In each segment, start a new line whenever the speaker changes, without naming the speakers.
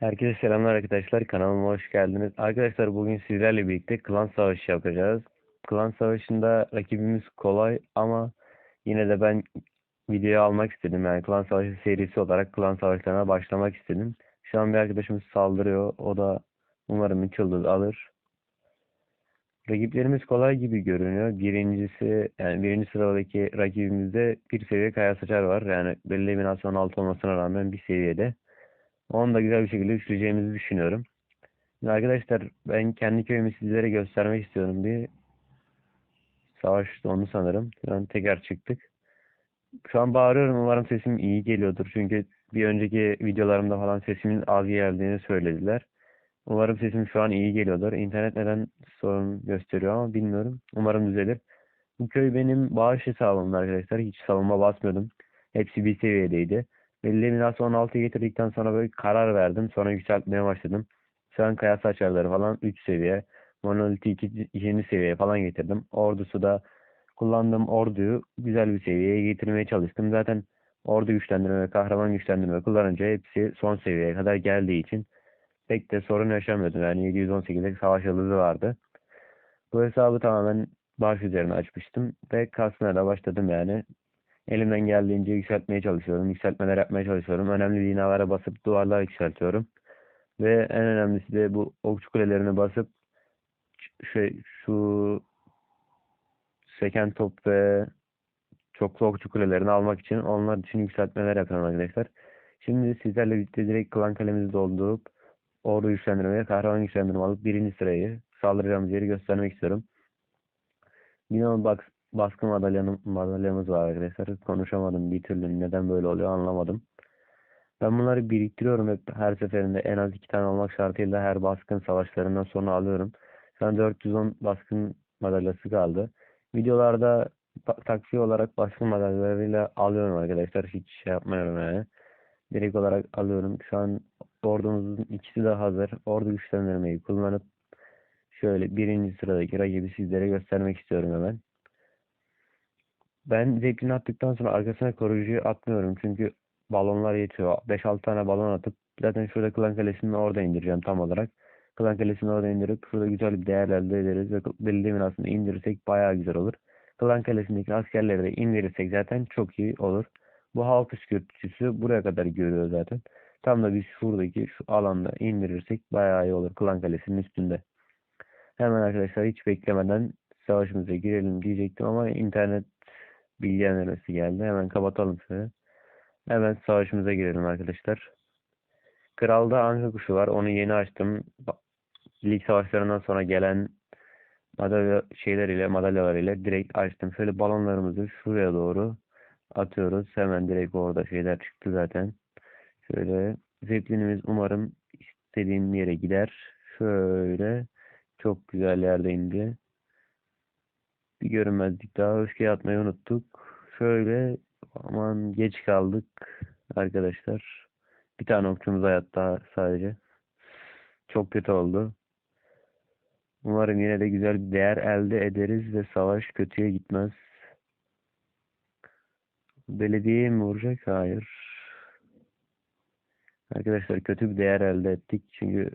Herkese selamlar arkadaşlar. Kanalıma hoş geldiniz. Arkadaşlar bugün sizlerle birlikte klan savaşı yapacağız. Klan savaşında rakibimiz kolay ama yine de ben videoyu almak istedim. Yani klan savaşı serisi olarak klan savaşlarına başlamak istedim. Şu an bir arkadaşımız saldırıyor. O da umarım 3 yıldız alır. Rakiplerimiz kolay gibi görünüyor. Birincisi yani birinci sıradaki rakibimizde bir seviye Kaya Saçar var. Yani belli eliminasyon altı olmasına rağmen bir seviyede. Onu da güzel bir şekilde üçleyeceğimizi düşünüyorum. Şimdi arkadaşlar ben kendi köyümü sizlere göstermek istiyorum. Bir savaş onu sanırım. Şu an tekrar çıktık. Şu an bağırıyorum. Umarım sesim iyi geliyordur. Çünkü bir önceki videolarımda falan sesimin az geldiğini söylediler. Umarım sesim şu an iyi geliyordur. İnternet neden sorun gösteriyor ama bilmiyorum. Umarım düzelir. Bu köy benim bağış hesabımda arkadaşlar. Hiç savunma basmıyordum. Hepsi bir seviyedeydi. Belli eliminasyon 16'ya getirdikten sonra böyle karar verdim. Sonra yükseltmeye başladım. Şu an kaya saçarları falan 3 seviye. Monolith'i 2. ikinci seviyeye falan getirdim. Ordusu da kullandığım orduyu güzel bir seviyeye getirmeye çalıştım. Zaten ordu güçlendirme kahraman güçlendirme kullanınca hepsi son seviyeye kadar geldiği için pek de sorun yaşamıyordum. Yani 718'lik savaş yıldızı vardı. Bu hesabı tamamen baş üzerine açmıştım ve kasmaya da başladım yani. Elimden geldiğince yükseltmeye çalışıyorum. Yükseltmeler yapmaya çalışıyorum. Önemli binalara basıp duvarlar yükseltiyorum. Ve en önemlisi de bu okçu kulelerini basıp şey şu seken top ve çoklu okçu kulelerini almak için onlar için yükseltmeler yapıyorum arkadaşlar. Şimdi sizlerle birlikte direkt klan kalemizi doldurup ordu güçlendirmeye, kahraman güçlendirme alıp birinci sırayı saldıracağımız yeri göstermek istiyorum. Yine bak baskı madalyanım, madalyamız var arkadaşlar. Konuşamadım bir türlü. Neden böyle oluyor anlamadım. Ben bunları biriktiriyorum hep her seferinde en az iki tane olmak şartıyla her baskın savaşlarından sonra alıyorum. Şu an 410 baskın madalyası kaldı. Videolarda takviye olarak baskın madalyalarıyla alıyorum arkadaşlar. Hiç şey yapmıyorum yani. Direkt olarak alıyorum. Şu an ordumuzun ikisi de hazır. Ordu güçlendirmeyi kullanıp şöyle birinci sıradaki rakibi sizlere göstermek istiyorum hemen. Ben zeplini attıktan sonra arkasına koruyucuyu atmıyorum. Çünkü balonlar yetiyor. 5-6 tane balon atıp zaten şurada klan kalesini orada indireceğim tam olarak. Klan kalesini orada indirip şurada güzel bir değer elde ederiz ve belli aslında indirirsek bayağı güzel olur. Klan kalesindeki askerleri de indirirsek zaten çok iyi olur. Bu halk püskürtücüsü buraya kadar görüyor zaten. Tam da biz şuradaki şu alanda indirirsek bayağı iyi olur klan kalesinin üstünde. Hemen arkadaşlar hiç beklemeden savaşımıza girelim diyecektim ama internet bilgilendirmesi geldi. Hemen kapatalım şöyle. Hemen savaşımıza girelim arkadaşlar. Kral'da anka kuşu var. Onu yeni açtım. Lig savaşlarından sonra gelen madalya şeyler ile madalyalar ile direkt açtım. Şöyle balonlarımızı şuraya doğru atıyoruz. Hemen direkt orada şeyler çıktı zaten. Şöyle zeplinimiz umarım istediğim yere gider. Şöyle çok güzel yerde indi. Bir görünmezlik daha öfke atmayı unuttuk. Şöyle aman geç kaldık arkadaşlar. Bir tane okçumuz hayatta sadece. Çok kötü oldu. Umarım yine de güzel bir değer elde ederiz ve savaş kötüye gitmez. Belediyeye mi vuracak? Hayır. Arkadaşlar kötü bir değer elde ettik. Çünkü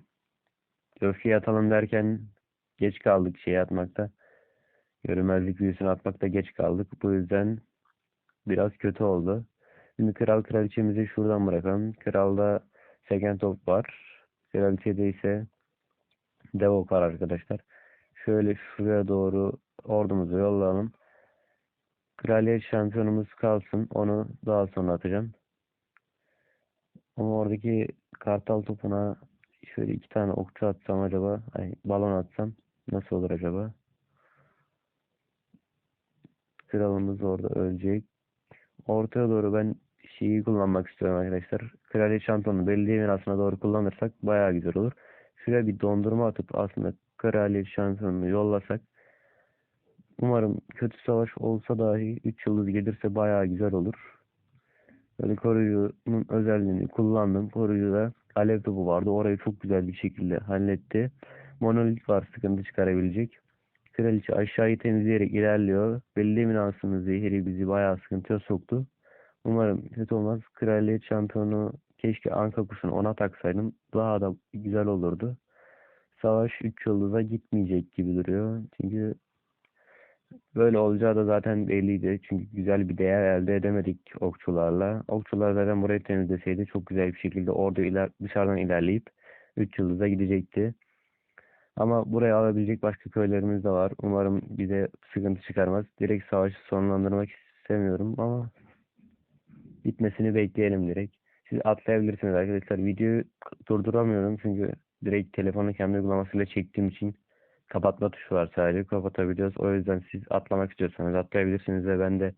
öfkeyi atalım derken geç kaldık şey atmakta. Görünmezlik büyüsünü atmakta geç kaldık. Bu yüzden biraz kötü oldu. Şimdi kral kraliçemizi şuradan bırakalım. Kralda seken top var. Kraliçede ise dev var arkadaşlar. Şöyle şuraya doğru ordumuzu yollayalım. Kraliyet şampiyonumuz kalsın. Onu daha sonra atacağım. Ama oradaki kartal topuna şöyle iki tane okçu atsam acaba, ay, balon atsam nasıl olur acaba? Kralımız orada ölecek. Ortaya doğru ben şeyi kullanmak istiyorum arkadaşlar. Kraliyet şampiyonu belli aslında doğru kullanırsak bayağı güzel olur. Şuraya bir dondurma atıp aslında kraliyet şampiyonunu yollasak umarım kötü savaş olsa dahi 3 yıldız gelirse bayağı güzel olur. Böyle koruyucunun özelliğini kullandım. Koruyucuda alev topu vardı. Orayı çok güzel bir şekilde halletti. Monolit var sıkıntı çıkarabilecek. Kraliçe aşağıyı temizleyerek ilerliyor. Belli eminansının zehri bizi bayağı sıkıntıya soktu. Umarım kötü olmaz. Kraliyet şampiyonu Keşke Anka kuşunu ona taksaydım. Daha da güzel olurdu. Savaş 3 yıldıza gitmeyecek gibi duruyor. Çünkü böyle olacağı da zaten belliydi. Çünkü güzel bir değer elde edemedik okçularla. Okçular zaten burayı temizleseydi çok güzel bir şekilde orada iler dışarıdan ilerleyip 3 yıldıza gidecekti. Ama buraya alabilecek başka köylerimiz de var. Umarım bize sıkıntı çıkarmaz. Direkt savaşı sonlandırmak istemiyorum ama bitmesini bekleyelim direkt. Siz atlayabilirsiniz arkadaşlar. Videoyu durduramıyorum çünkü direkt telefonu kendi uygulamasıyla çektiğim için kapatma tuşu var sadece. Kapatabiliyoruz. O yüzden siz atlamak istiyorsanız atlayabilirsiniz ve ben de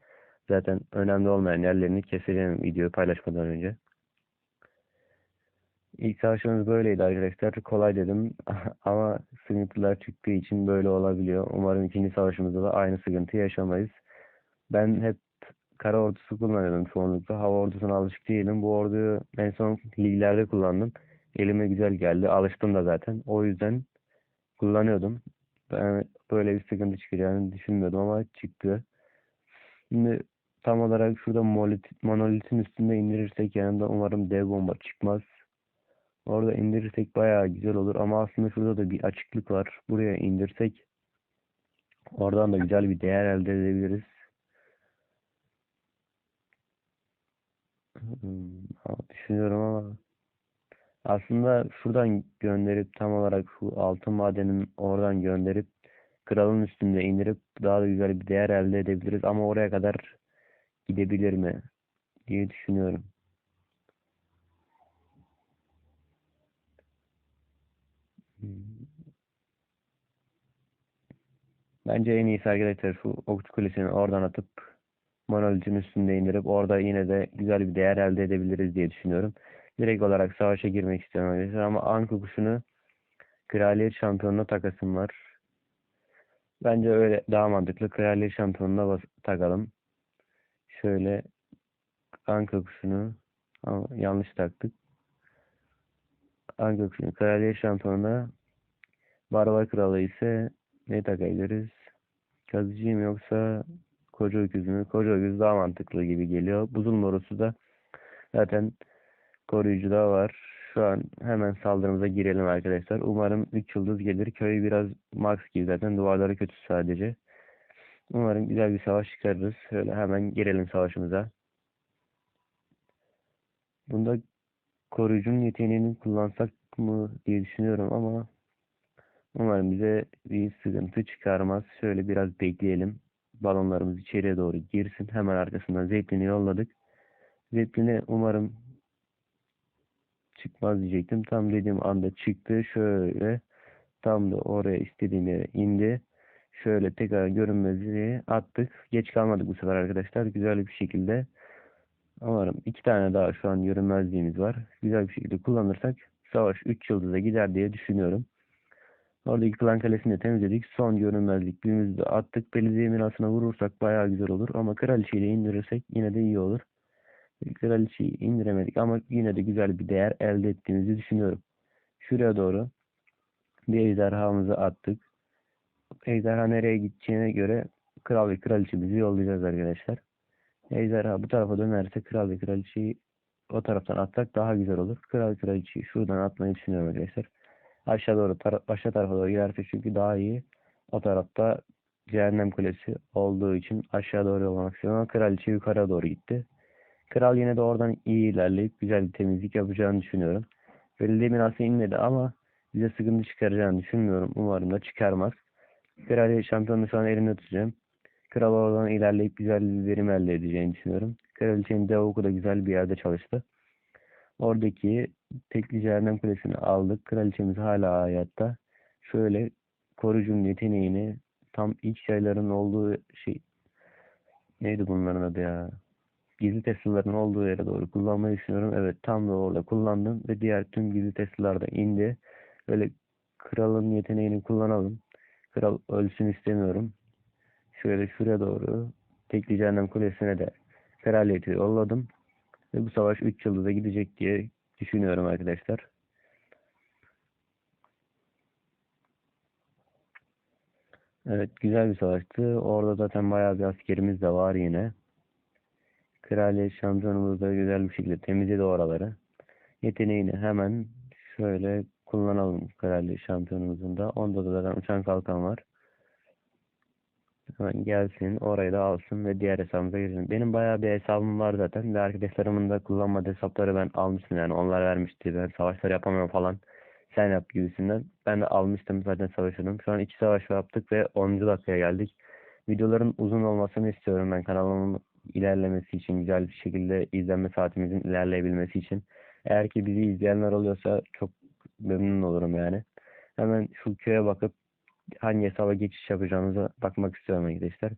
zaten önemli olmayan yerlerini keseceğim videoyu paylaşmadan önce. İlk savaşımız böyleydi arkadaşlar. Kolay dedim ama sıkıntılar çıktığı için böyle olabiliyor. Umarım ikinci savaşımızda da aynı sıkıntı yaşamayız. Ben hep kara ordusu kullanıyordum çoğunlukla. Hava ordusuna alışık değilim. Bu orduyu en son liglerde kullandım. Elime güzel geldi. Alıştım da zaten. O yüzden kullanıyordum. Ben böyle bir sıkıntı çıkacağını düşünmüyordum ama çıktı. Şimdi tam olarak şurada monolit, monolitin üstünde indirirsek yanında umarım dev bomba çıkmaz. Orada indirirsek bayağı güzel olur ama aslında şurada da bir açıklık var. Buraya indirsek oradan da güzel bir değer elde edebiliriz. Hmm, düşünüyorum ama aslında şuradan gönderip tam olarak şu altın madenin oradan gönderip kralın üstünde indirip daha da güzel bir değer elde edebiliriz ama oraya kadar gidebilir mi diye düşünüyorum. Bence en iyisi arkadaşlar şu okçu kulesini oradan atıp monolitin üstünde indirip orada yine de güzel bir değer elde edebiliriz diye düşünüyorum. Direkt olarak savaşa girmek istiyorum ama Anka kuşunu Kraliyet Şampiyonu'na takasım var. Bence öyle daha mantıklı. Kraliyet Şampiyonu'na takalım. Şöyle Anka kuşunu ama yanlış taktık. Anka kuşunu Kraliyet Şampiyonu'na Barbar Kralı ise ne takabiliriz? Kazıcıyım yoksa koca öküz mü? Koca öküz daha mantıklı gibi geliyor. Buzul morusu da zaten koruyucu da var. Şu an hemen saldırımıza girelim arkadaşlar. Umarım 3 yıldız gelir. Köy biraz max gibi zaten. Duvarları kötü sadece. Umarım güzel bir savaş çıkarırız. Şöyle hemen girelim savaşımıza. Bunda koruyucunun yeteneğini kullansak mı diye düşünüyorum ama umarım bize bir sıkıntı çıkarmaz. Şöyle biraz bekleyelim. Balonlarımız içeriye doğru girsin. Hemen arkasından Zeppelin'i yolladık. Zeppelin'e umarım çıkmaz diyecektim. Tam dediğim anda çıktı. Şöyle tam da oraya istediğim yere indi. Şöyle tekrar görünmezliği attık. Geç kalmadık bu sefer arkadaşlar. Güzel bir şekilde umarım iki tane daha şu an görünmezliğimiz var. Güzel bir şekilde kullanırsak savaş 3 yıldıza gider diye düşünüyorum. Oradaki klan kalesini de temizledik. Son görünmezlik büyümüzü de attık. Belediye binasına vurursak bayağı güzel olur. Ama kraliçeyle indirirsek yine de iyi olur. Kraliçeyi indiremedik ama yine de güzel bir değer elde ettiğimizi düşünüyorum. Şuraya doğru bir ejderhamızı attık. Ejderha nereye gideceğine göre kral ve kraliçemizi yollayacağız arkadaşlar. Ejderha bu tarafa dönerse kral ve kraliçeyi o taraftan atsak daha güzel olur. Kral kraliçeyi şuradan atmayı düşünüyorum arkadaşlar. Aşağı doğru tara aşağı tarafa doğru gidersek çünkü daha iyi. O tarafta cehennem kulesi olduğu için aşağı doğru yollamak istiyorum ama kraliçe yukarı doğru gitti. Kral yine de oradan iyi ilerleyip güzel bir temizlik yapacağını düşünüyorum. Belediye binası inmedi ama bize sıkıntı çıkaracağını düşünmüyorum. Umarım da çıkarmaz. Kraliye şampiyonu şu an elimde tutacağım. Kral oradan ilerleyip güzel bir verim elde edeceğini düşünüyorum. Kraliçenin dev da güzel bir yerde çalıştı. Oradaki tekli cehennem kulesini aldık. Kraliçemiz hala hayatta. Şöyle korucunun yeteneğini tam ilk şeylerin olduğu şey neydi bunların adı ya? gizli Tesla'ların olduğu yere doğru kullanmayı düşünüyorum. Evet tam da orada kullandım ve diğer tüm gizli Tesla'lar da indi. Böyle kralın yeteneğini kullanalım. Kral ölsün istemiyorum. Şöyle şuraya doğru tekli cehennem kulesine de kraliyeti yolladım. Ve bu savaş 3 yılda gidecek diye düşünüyorum arkadaşlar. Evet güzel bir savaştı. Orada zaten bayağı bir askerimiz de var yine. Kraliyet şampiyonumuz da güzel bir şekilde temizledi oraları. yeteneğini hemen şöyle kullanalım Kraliyet şampiyonumuzun da. Onda da zaten uçan kalkan var. Hemen gelsin orayı da alsın ve diğer hesabımıza girsin. Benim bayağı bir hesabım var zaten ve arkadaşlarımın da kullanmadığı hesapları ben almıştım yani onlar vermişti ben savaşlar yapamıyorum falan sen yap gibisinden. Ben de almıştım zaten savaşırım. Şu an iki savaş yaptık ve 10. dakikaya geldik. Videoların uzun olmasını istiyorum ben kanalımın ilerlemesi için güzel bir şekilde izlenme saatimizin ilerleyebilmesi için. Eğer ki bizi izleyenler oluyorsa çok memnun olurum yani. Hemen şu köye bakıp hangi hesaba geçiş yapacağımıza bakmak istiyorum arkadaşlar.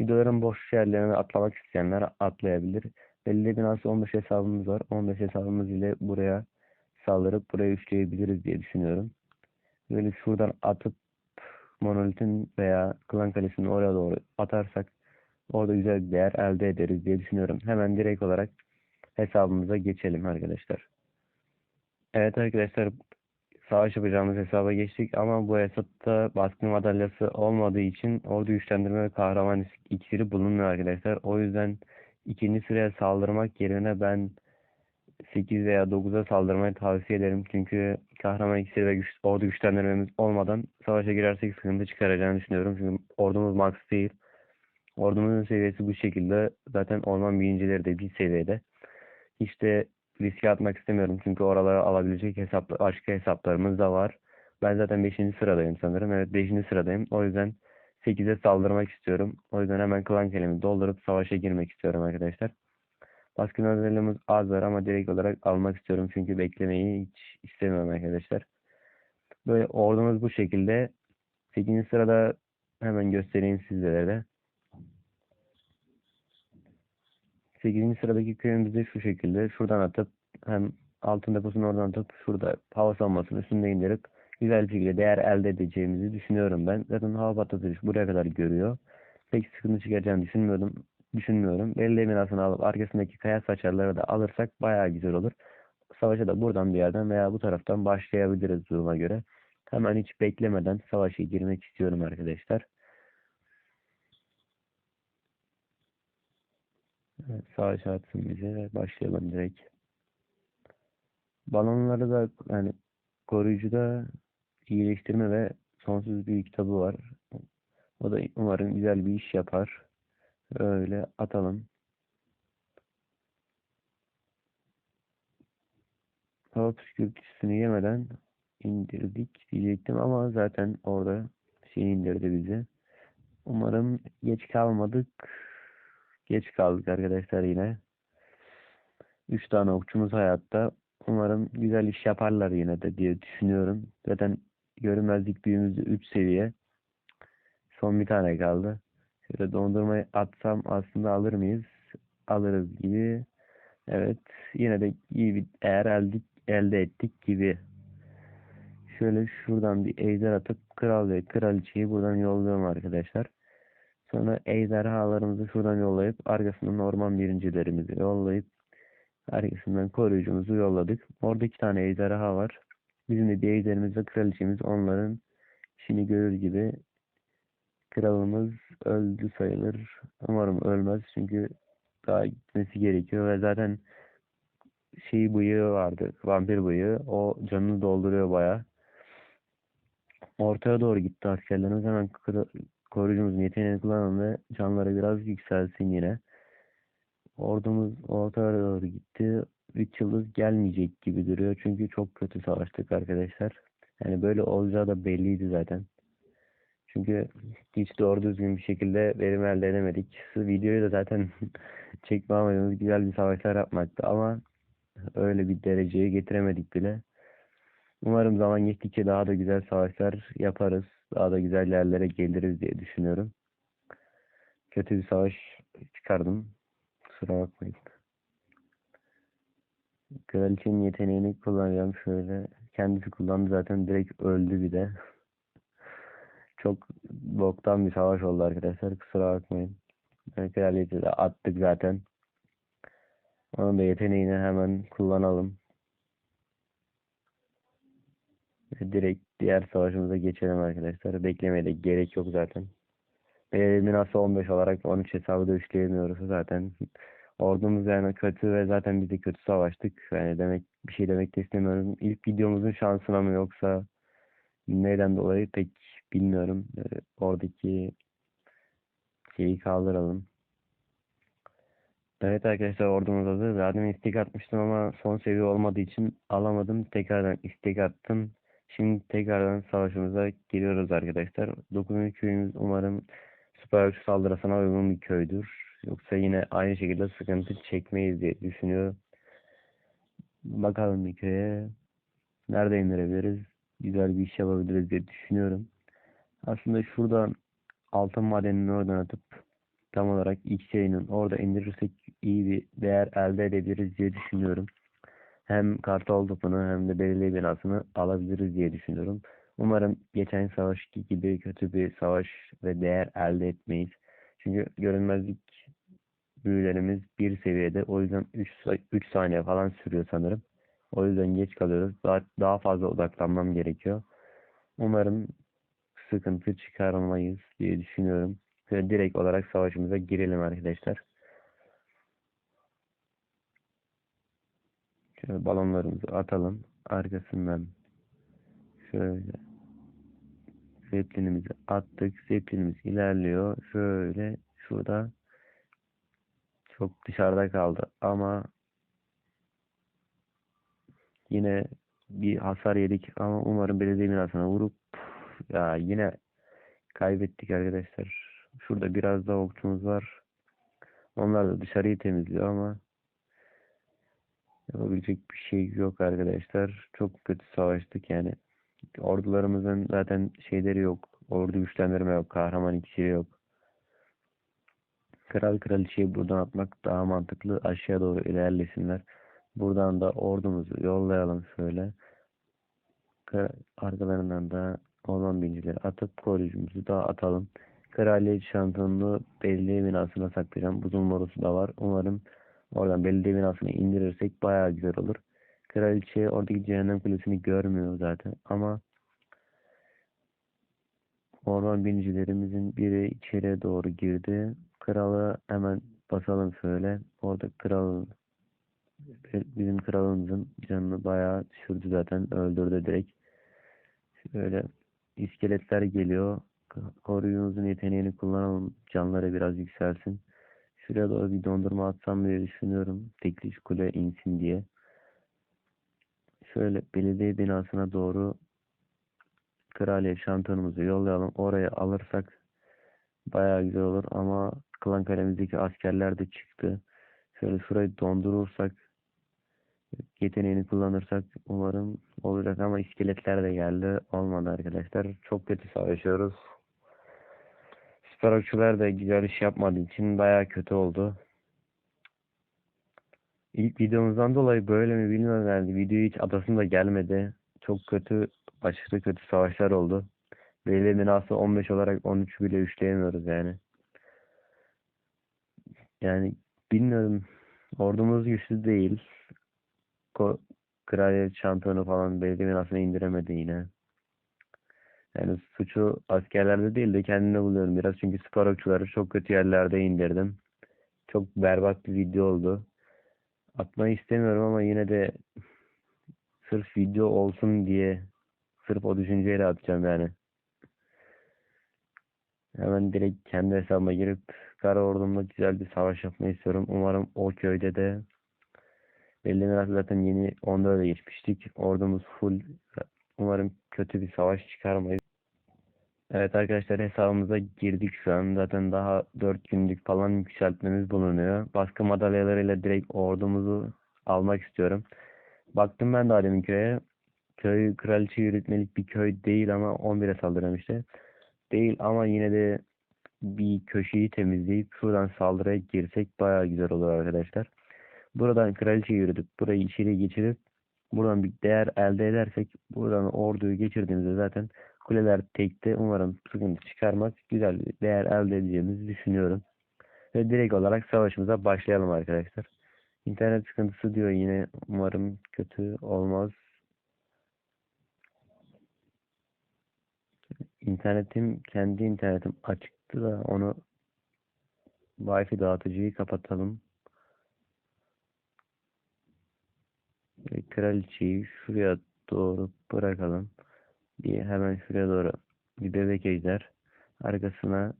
Videoların boş yerlerine atlamak isteyenler atlayabilir. Belli binası 15 hesabımız var. 15 hesabımız ile buraya saldırıp buraya üçleyebiliriz diye düşünüyorum. Böyle şuradan atıp monolitin veya klan kalesini oraya doğru atarsak orada güzel bir değer elde ederiz diye düşünüyorum. Hemen direkt olarak hesabımıza geçelim arkadaşlar. Evet arkadaşlar savaş yapacağımız hesaba geçtik ama bu hesapta baskın madalyası olmadığı için ordu güçlendirme ve kahraman iksiri bulunmuyor arkadaşlar. O yüzden ikinci sıraya saldırmak yerine ben 8 veya 9'a saldırmayı tavsiye ederim. Çünkü kahraman iksiri ve güç, ordu güçlendirmemiz olmadan savaşa girersek sıkıntı çıkaracağını düşünüyorum. Çünkü ordumuz max değil. Ordumuzun seviyesi bu şekilde. Zaten orman birincileri de bir seviyede. Hiç de riske atmak istemiyorum. Çünkü oralara alabilecek hesap, başka hesaplarımız da var. Ben zaten 5. sıradayım sanırım. Evet 5. sıradayım. O yüzden 8'e saldırmak istiyorum. O yüzden hemen klan kelimi doldurup savaşa girmek istiyorum arkadaşlar. Baskın özelliğimiz az var ama direkt olarak almak istiyorum. Çünkü beklemeyi hiç istemiyorum arkadaşlar. Böyle ordumuz bu şekilde. 8. sırada hemen göstereyim sizlere de. 8. sıradaki köyümüz de şu şekilde. Şuradan atıp hem altın deposunu oradan atıp şurada hava savunmasını üstünde indirip güzel bir şekilde değer elde edeceğimizi düşünüyorum ben. Zaten hava patlatıcı buraya kadar görüyor. Pek sıkıntı çıkaracağını düşünmüyordum. Düşünmüyorum. Belli eminasını alıp arkasındaki kaya saçarları da alırsak bayağı güzel olur. Savaşa da buradan bir yerden veya bu taraftan başlayabiliriz duruma göre. Hemen hiç beklemeden savaşa girmek istiyorum arkadaşlar. Evet, savaş atsın bize ve başlayalım direkt. Balonları da yani koruyucuda iyileştirme ve sonsuz bir kitabı var. O da umarım güzel bir iş yapar. Öyle atalım. Hava püskürtüsünü yemeden indirdik diyecektim ama zaten orada şey indirdi bizi. Umarım geç kalmadık. Geç kaldık arkadaşlar yine. Üç tane okçumuz hayatta. Umarım güzel iş yaparlar yine de diye düşünüyorum. Zaten görünmezlik büyüğümüz 3 seviye. Son bir tane kaldı. Şöyle dondurmayı atsam aslında alır mıyız? Alırız gibi. Evet. Yine de iyi bir değer elde, elde ettik gibi. Şöyle şuradan bir ejder atıp kral ve kraliçeyi buradan yolluyorum arkadaşlar. Sonra ejderhalarımızı şuradan yollayıp arkasından orman birincilerimizi yollayıp arkasından koruyucumuzu yolladık. Orada iki tane ejderha var. Bizim de bir ejderimiz ve kraliçemiz onların işini görür gibi kralımız öldü sayılır. Umarım ölmez çünkü daha gitmesi gerekiyor ve zaten şey bıyığı vardı. Vampir bıyığı. O canını dolduruyor baya. Ortaya doğru gitti askerlerimiz. Hemen koruyucumuzun yeteneğini kullanalım ve canları biraz yükselsin yine. Ordumuz ortaya doğru gitti. 3 yıldız gelmeyecek gibi duruyor. Çünkü çok kötü savaştık arkadaşlar. Yani böyle olacağı da belliydi zaten. Çünkü hiç doğru düzgün bir şekilde verim elde edemedik. Videoyu da zaten çekme amacımız güzel bir savaşlar yapmaktı ama öyle bir dereceye getiremedik bile. Umarım zaman geçtikçe daha da güzel savaşlar yaparız. Daha da güzel yerlere geliriz diye düşünüyorum. Kötü bir savaş çıkardım. Kusura bakmayın. Kraliçenin yeteneğini kullanacağım şöyle. Kendisi kullandı zaten direkt öldü bir de. Çok boktan bir savaş oldu arkadaşlar. Kusura bakmayın. Kraliyeti de attık zaten. Onun da yeteneğini hemen kullanalım. Direkt diğer savaşımıza geçelim arkadaşlar. Beklemeye de gerek yok zaten. Eliminası 15 olarak 13 hesabı da üçleyemiyoruz zaten. Ordumuz yani kötü ve zaten biz de kötü savaştık. Yani demek bir şey demek de istemiyorum. İlk videomuzun şansına mı yoksa neden dolayı pek bilmiyorum. Ee, oradaki şeyi kaldıralım. Evet arkadaşlar ordumuz hazır. Zaten istek atmıştım ama son seviye olmadığı için alamadım. Tekrardan istek attım. Şimdi tekrardan savaşımıza giriyoruz arkadaşlar. 9. köyümüz umarım süper güç saldırısına uygun bir köydür. Yoksa yine aynı şekilde sıkıntı çekmeyiz diye düşünüyorum. Bakalım bir köye. Nerede indirebiliriz? Güzel bir iş yapabiliriz diye düşünüyorum. Aslında şuradan altın madenini oradan atıp tam olarak X'inin orada indirirsek iyi bir değer elde edebiliriz diye düşünüyorum. Hem kartal topunu hem de belediye binasını alabiliriz diye düşünüyorum. Umarım geçen savaşki gibi kötü bir savaş ve değer elde etmeyiz. Çünkü görünmezlik büyülerimiz bir seviyede. O yüzden 3, 3 saniye falan sürüyor sanırım. O yüzden geç kalıyoruz. Daha, daha fazla odaklanmam gerekiyor. Umarım sıkıntı çıkarmayız diye düşünüyorum. Ve direkt olarak savaşımıza girelim arkadaşlar. Şöyle balonlarımızı atalım. Arkasından şöyle zeplinimizi attık. Zeplinimiz ilerliyor. Şöyle şurada çok dışarıda kaldı ama yine bir hasar yedik ama umarım belediye binasına vurup ya yine kaybettik arkadaşlar. Şurada biraz da okçumuz var. Onlar da dışarıyı temizliyor ama yapabilecek bir şey yok arkadaşlar. Çok kötü savaştık yani. Ordularımızın zaten şeyleri yok. Ordu güçlendirme yok. Kahraman ikisi yok. Kral kraliçeyi buradan atmak daha mantıklı. Aşağı doğru ilerlesinler. Buradan da ordumuzu yollayalım şöyle. Arkalarından da olan bincileri atıp koruyucumuzu da atalım. Kraliyet şampiyonluğu belediye binasına saklayacağım. Buzun borusu da var. Umarım oradan belediye binasını indirirsek bayağı güzel olur. Kraliçe oradaki cehennem kulesini görmüyor zaten ama orman binicilerimizin biri içeriye doğru girdi. Kralı hemen basalım şöyle. Orada kral bizim kralımızın canını bayağı düşürdü zaten. Öldürdü direkt. Şöyle iskeletler geliyor. Koruyucumuzun yeteneğini kullanalım. Canları biraz yükselsin. Şuraya doğru bir dondurma atsam diye düşünüyorum. Tekli kule insin diye. Şöyle belediye binasına doğru kraliyet şampiyonumuzu yollayalım. Oraya alırsak bayağı güzel olur ama klan kalemizdeki askerler de çıktı. Şöyle şurayı dondurursak yeteneğini kullanırsak umarım olacak ama iskeletler de geldi. Olmadı arkadaşlar. Çok kötü savaşıyoruz. Süper okçular da iş yapmadığı için bayağı kötü oldu. İlk videomuzdan dolayı böyle mi bilmiyorum yani video hiç adasında gelmedi. Çok kötü, aşırı kötü savaşlar oldu. Belediye binası 15 olarak 13 bile üçleyemiyoruz yani. Yani bilmiyorum. Ordumuz güçlü değil. Ko Kraliyet şampiyonu falan belediye binasına indiremedi yine. Yani suçu askerlerde değil de kendine buluyorum biraz. Çünkü spor okçuları çok kötü yerlerde indirdim. Çok berbat bir video oldu. Atmayı istemiyorum ama yine de sırf video olsun diye sırf o düşünceyle atacağım yani. Hemen direkt kendi hesabıma girip kara ordumla güzel bir savaş yapmayı istiyorum. Umarım o köyde de belli zaten yeni 14'e geçmiştik. Ordumuz full. Umarım kötü bir savaş çıkarmayız. Evet arkadaşlar hesabımıza girdik şu an. Zaten daha 4 günlük falan yükseltmemiz bulunuyor. Baskı madalyalarıyla direkt ordumuzu almak istiyorum. Baktım ben daha demin köye. Köy kraliçe yürütmelik bir köy değil ama 11'e saldıran işte. Değil ama yine de bir köşeyi temizleyip şuradan saldırıya girsek bayağı güzel olur arkadaşlar. Buradan kraliçe yürüdük. Burayı içeri geçirip buradan bir değer elde edersek buradan orduyu geçirdiğimizde zaten kuleler tekte umarım sıkıntı çıkarmaz. Güzel bir değer elde edeceğimizi düşünüyorum. Ve direkt olarak savaşımıza başlayalım arkadaşlar. İnternet sıkıntısı diyor yine umarım kötü olmaz. İnternetim kendi internetim açıktı da onu Wi-Fi dağıtıcıyı kapatalım. Ve kraliçeyi şuraya doğru bırakalım. Bir hemen şuraya doğru bir bebek ejder. Arkasına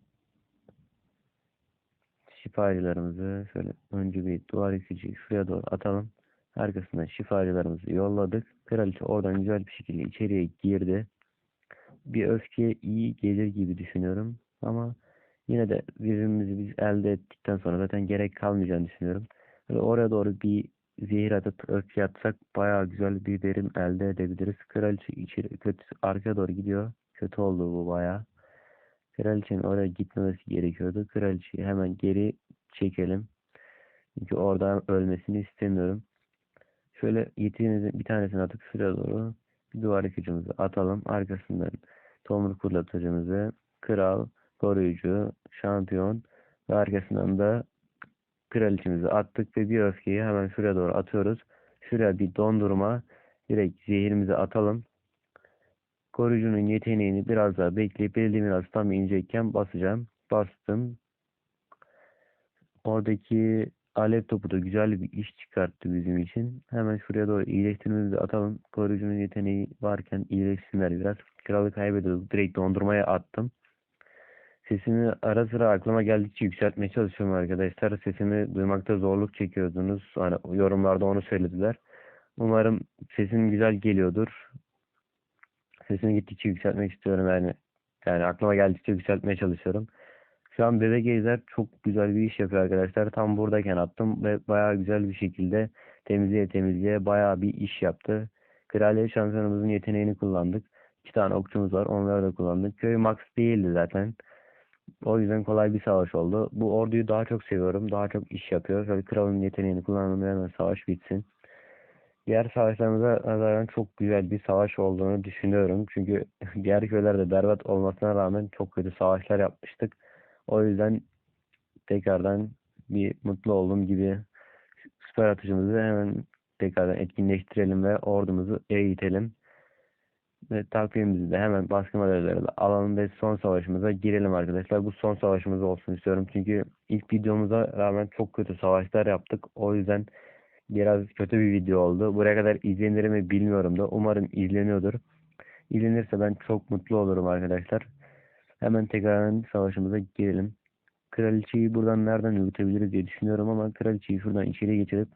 şifacılarımızı şöyle önce bir duvar yıkıcıyı şuraya doğru atalım. Arkasından şifacılarımızı yolladık. Kraliçe oradan güzel bir şekilde içeriye girdi. Bir öfke iyi gelir gibi düşünüyorum. Ama yine de birbirimizi biz elde ettikten sonra zaten gerek kalmayacağını düşünüyorum. Böyle oraya doğru bir zehir atıp öfke atsak bayağı güzel bir verim elde edebiliriz. Kraliçe içeri kötü arkaya doğru gidiyor. Kötü oldu bu bayağı. Kraliçenin oraya gitmemesi gerekiyordu. Kraliçeyi hemen geri çekelim. Çünkü oradan ölmesini istemiyorum. Şöyle yetiğimizin bir tanesini atıp şuraya doğru bir duvar yıkıcımızı atalım. Arkasından tomruk fırlatıcımızı, kral, koruyucu, şampiyon ve arkasından da kraliçemizi attık ve bir öfkeyi hemen şuraya doğru atıyoruz. Şuraya bir dondurma, direkt zehirimizi atalım. Koruyucunun yeteneğini biraz daha bekleyip belirli biraz tam inecekken basacağım. Bastım. Oradaki alev topu da güzel bir iş çıkarttı bizim için. Hemen şuraya doğru iyileştirmemizi atalım. Koruyucunun yeteneği varken iyileşsinler biraz. Kralı kaybediyorduk. Direkt dondurmaya attım. Sesimi ara sıra aklıma geldikçe yükseltmeye çalışıyorum arkadaşlar. Sesimi duymakta zorluk çekiyordunuz. Hani yorumlarda onu söylediler. Umarım sesim güzel geliyordur. Sesimi gittikçe yükseltmek istiyorum yani. Yani aklıma geldikçe yükseltmeye çalışıyorum. Şu an Bebek Ejder çok güzel bir iş yapıyor arkadaşlar. Tam buradayken attım ve bayağı güzel bir şekilde temizliğe temizliğe bayağı bir iş yaptı. Kraliyet şampiyonumuzun yeteneğini kullandık. İki tane okçumuz var. Onları da kullandık. Köy max değildi zaten. O yüzden kolay bir savaş oldu. Bu orduyu daha çok seviyorum. Daha çok iş yapıyor. Şöyle kralın yeteneğini kullanalım hemen savaş bitsin. Diğer savaşlarımıza nazaran çok güzel bir savaş olduğunu düşünüyorum. Çünkü diğer köylerde berbat olmasına rağmen çok kötü savaşlar yapmıştık. O yüzden tekrardan bir mutlu oldum gibi süper atıcımızı hemen tekrardan etkinleştirelim ve ordumuzu eğitelim. Ve takvimimizi de hemen baskı madalyaları da alalım ve son savaşımıza girelim arkadaşlar. Bu son savaşımız olsun istiyorum. Çünkü ilk videomuza rağmen çok kötü savaşlar yaptık. O yüzden biraz kötü bir video oldu. Buraya kadar izlenir mi bilmiyorum da. Umarım izleniyordur. İzlenirse ben çok mutlu olurum arkadaşlar. Hemen tekrardan savaşımıza girelim. Kraliçeyi buradan nereden yürütebiliriz diye düşünüyorum ama kraliçeyi şuradan içeri geçirip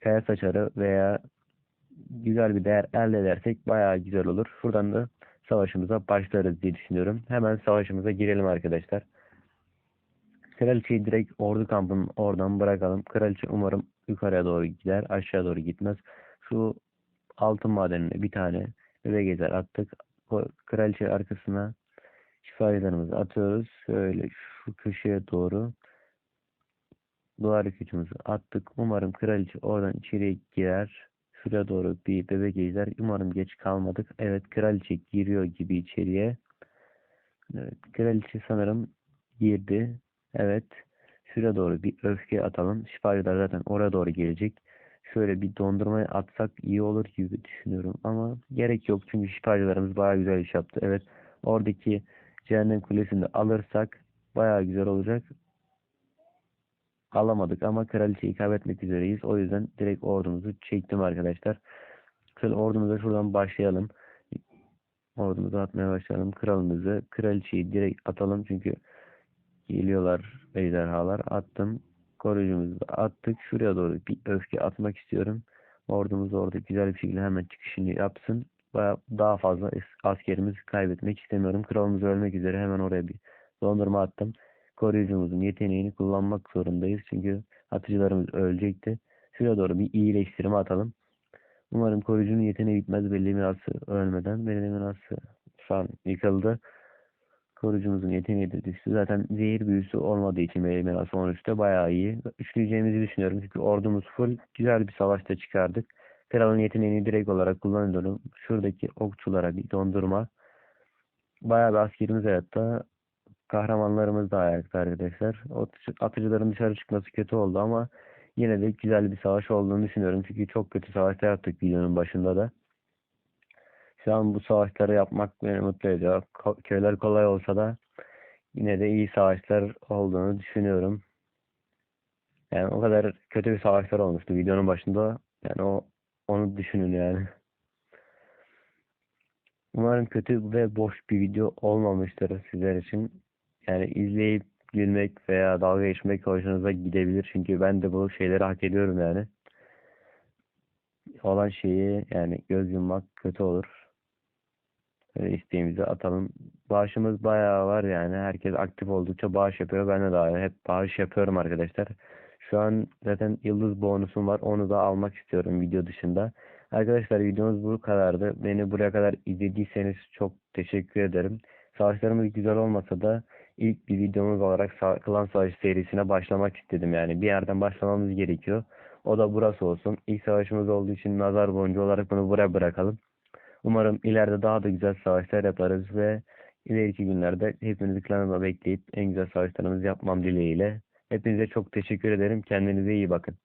kaya saçarı veya güzel bir değer elde edersek bayağı güzel olur. Şuradan da savaşımıza başlarız diye düşünüyorum. Hemen savaşımıza girelim arkadaşlar. Kraliçeyi direkt ordu kampının oradan bırakalım. Kraliçe umarım yukarıya doğru gider. Aşağı doğru gitmez. Şu altın madenine bir tane bebek gezer attık. Kraliçe arkasına şifacılarımızı atıyoruz. Şöyle şu köşeye doğru duvar yıkıcımızı attık. Umarım kraliçe oradan içeriye girer. Şuraya doğru bir bebek ejder. Umarım geç kalmadık. Evet kraliçe giriyor gibi içeriye. Evet, kraliçe sanırım girdi. Evet. Şuraya doğru bir öfke atalım. Şifacılar zaten oraya doğru gelecek. Şöyle bir dondurmaya atsak iyi olur gibi düşünüyorum. Ama gerek yok. Çünkü şifacılarımız bayağı güzel iş yaptı. Evet. Oradaki cehennem kulesini alırsak bayağı güzel olacak. Alamadık ama kraliçeyi kaybetmek üzereyiz. O yüzden direkt ordumuzu çektim arkadaşlar. Şöyle ordumuza şuradan başlayalım. Ordumuzu atmaya başlayalım. Kralımızı, kraliçeyi direkt atalım. Çünkü geliyorlar ejderhalar. Attım. Koruyucumuzu da attık. Şuraya doğru bir öfke atmak istiyorum. Ordumuz orada güzel bir şekilde hemen çıkışını yapsın. Daha fazla askerimiz kaybetmek istemiyorum. Kralımız ölmek üzere hemen oraya bir dondurma attım koruyucumuzun yeteneğini kullanmak zorundayız. Çünkü atıcılarımız ölecekti. Şuraya doğru bir iyileştirme atalım. Umarım koruyucunun yeteneği bitmez. Belli mirası ölmeden. Belli mirası şu an yıkıldı. Koruyucumuzun yeteneği de düştü. Zaten zehir büyüsü olmadığı için belli mirası 13'te bayağı iyi. Üçleyeceğimizi düşünüyorum. Çünkü ordumuz full. Güzel bir savaşta çıkardık. Kralın yeteneğini direkt olarak kullanıyorum. Şuradaki okçulara bir dondurma. Bayağı bir askerimiz hayatta. Kahramanlarımız da ayakta arkadaşlar. Atıcıların dışarı çıkması kötü oldu ama yine de güzel bir savaş olduğunu düşünüyorum. Çünkü çok kötü savaşlar yaptık videonun başında da. Şu an bu savaşları yapmak beni mutlu ediyor. Köyler kolay olsa da yine de iyi savaşlar olduğunu düşünüyorum. Yani o kadar kötü bir savaşlar olmuştu videonun başında. Yani o Onu düşünün yani. Umarım kötü ve boş bir video olmamıştır sizler için. Yani izleyip gülmek veya dalga geçmek hoşunuza gidebilir. Çünkü ben de bu şeyleri hak ediyorum yani. Olan şeyi yani göz yummak kötü olur. Öyle isteğimizi atalım. Bağışımız bayağı var yani. Herkes aktif oldukça bağış yapıyor. Ben de daha hep bağış yapıyorum arkadaşlar. Şu an zaten yıldız bonusum var. Onu da almak istiyorum video dışında. Arkadaşlar videomuz bu kadardı. Beni buraya kadar izlediyseniz çok teşekkür ederim. Savaşlarımız güzel olmasa da ilk bir videomuz olarak Klan Savaşı serisine başlamak istedim. Yani bir yerden başlamamız gerekiyor. O da burası olsun. İlk savaşımız olduğu için nazar boncuğu olarak bunu buraya bırakalım. Umarım ileride daha da güzel savaşlar yaparız ve ileriki günlerde hepinizi klanıma bekleyip en güzel savaşlarımızı yapmam dileğiyle. Hepinize çok teşekkür ederim. Kendinize iyi bakın.